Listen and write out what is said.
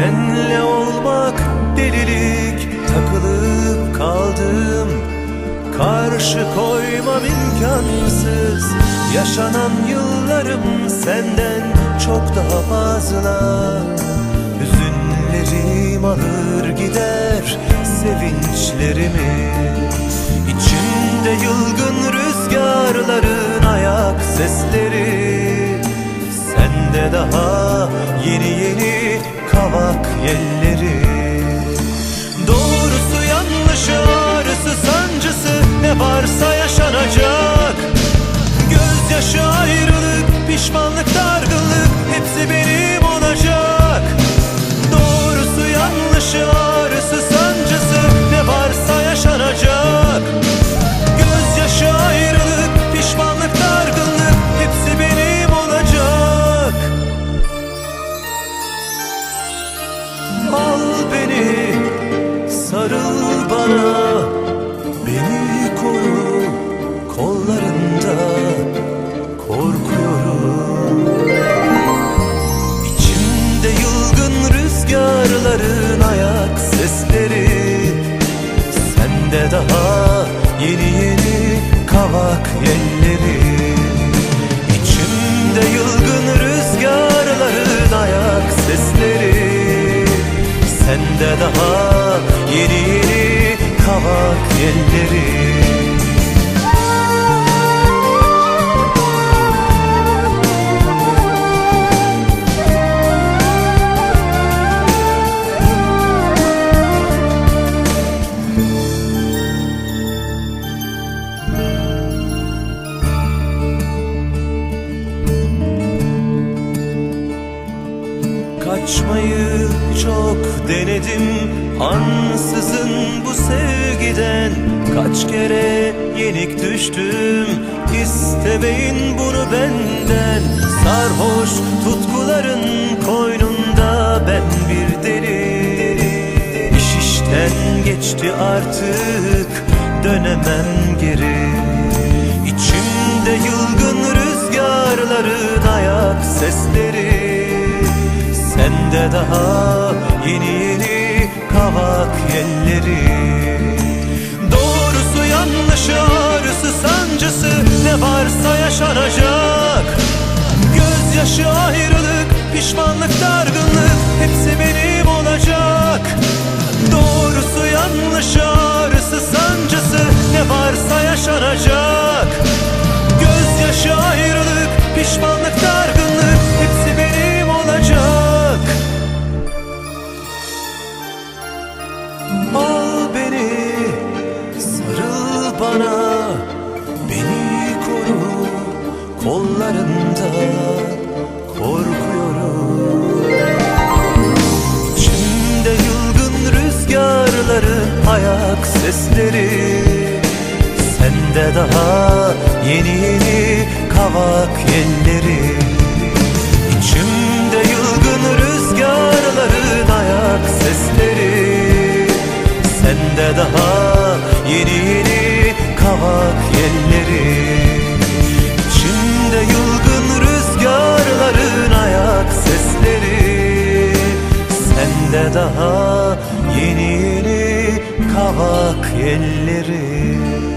Senle olmak delilik Takılıp kaldım. Karşı koymam imkansız Yaşanan yıllarım senden çok daha fazla. Hüzünlerim alır gider sevinçlerimi. İçimde yılgın rüzgarların ayak sesleri. Sende daha yeni yeni kavak yelleri. Doğrusu yanlışı ağrısı sancısı ne varsa yaşanacak Sende daha yeni yeni kavak yelleri Kaçmayı çok denedim Ansızın bu sevgiden. Kaç kere yenik düştüm İstemeyin bunu benden. Sarhoş tutkuların koynunda Ben bir deli. İş işten geçti artık Dönemem geri. İçimde yılgın rüzgarların ayak sesleri. Sende daha yeni yeni kavak yelleri. Doğrusu yanlışı ağrısı sancısı ne varsa yaşanacak. Gözyaşı ayrılık pişmanlık dargınlık hepsi benim bana Beni koru kollarında korkuyorum. İçimde yılgın rüzgarların ayak sesleri. Sende daha yeni yeni kavak yelleri daha